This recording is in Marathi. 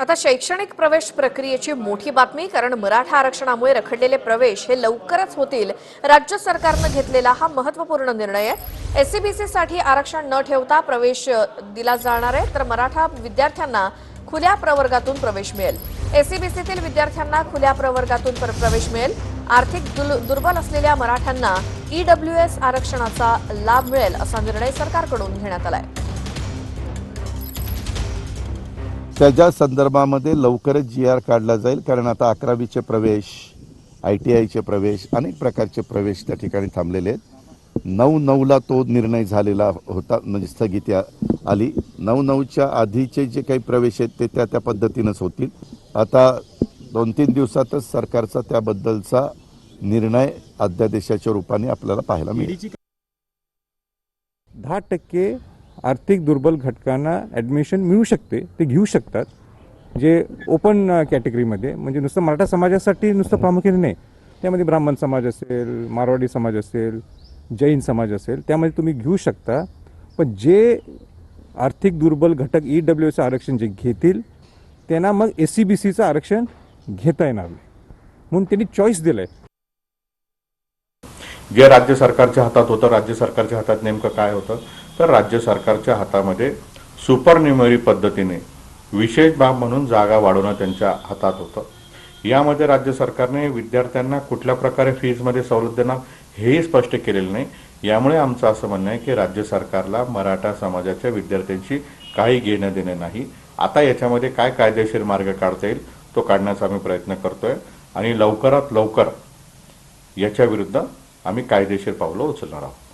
आता शैक्षणिक प्रवेश प्रक्रियेची मोठी बातमी कारण मराठा आरक्षणामुळे रखडलेले प्रवेश हे लवकरच होतील. राज्य सरकारनं घेतलेला हा महत्त्वपूर्ण निर्णय आहे. एससीबीसी साठी आरक्षण न ठेवता प्रवेश दिला जाणार आहे. तर मराठा विद्यार्थ्यांना खुल्या प्रवर्गातून प्रवेश मिळेल. एससीबीसीतील विद्यार्थ्यांना खुल्या प्रवर्गातून प्र- प्रवेश मिळेल. आर्थिक दुल- दुर्बल असलेल्या मराठ्यांना ईडब्ल्यूएस आरक्षणाचा लाभ मिळेल असा निर्णय सरकारकडून घेण्यात आलाय. त्याच्या संदर्भामध्ये लवकरच जी आर काढला जाईल कारण आता अकरावीचे प्रवेश आय टी आयचे प्रवेश अनेक प्रकारचे प्रवेश त्या ठिकाणी थांबलेले आहेत. नऊ नऊला तो निर्णय झालेला होता म्हणजे स्थगिती आली. नऊ नऊच्या आधीचे जे काही प्रवेश आहेत ते त्या त्या पद्धतीनंच होतील. आता दोन तीन दिवसातच सरकारचा त्याबद्दलचा निर्णय अध्यादेशाच्या रूपाने आपल्याला पाहायला मिळेल. दहा टक्के आर्थिक दुर्बल घटकांना ॲडमिशन मिळू शकते ते घेऊ शकतात जे ओपन कॅटेगरीमध्ये म्हणजे नुसतं मराठा समाजासाठी नुसतं प्रामुख्याने नाही. त्यामध्ये ब्राह्मण समाज असेल मारवाडी समाज असेल जैन समाज असेल त्यामध्ये तुम्ही घेऊ शकता. पण जे आर्थिक दुर्बल घटक ई डब्ल्यू एचं आरक्षण जे घेतील त्यांना मग एस सी बी सीचं आरक्षण घेता येणार नाही. म्हणून त्यांनी चॉईस दिलं आहे जे राज्य सरकारच्या हातात होतं राज्य सरकारच्या हातात नेमकं काय होतं तर राज्य सरकारच्या हातामध्ये सुपरन्युमरी पद्धतीने विशेष बाब म्हणून जागा वाढवणं त्यांच्या हातात होतं. यामध्ये राज्य सरकारने विद्यार्थ्यांना कुठल्या प्रकारे फीजमध्ये सवलत देणार हेही स्पष्ट केलेलं नाही. यामुळे आमचं असं म्हणणं आहे की राज्य सरकारला मराठा समाजाच्या विद्यार्थ्यांशी काही घेणं देणं नाही. आता याच्यामध्ये काय कायदेशीर मार्ग काढता येईल तो काढण्याचा आम्ही प्रयत्न करतोय आणि लवकरात लवकर याच्या विरुद्ध आम्ही कायदेशीर पावलं उचलणार आहोत.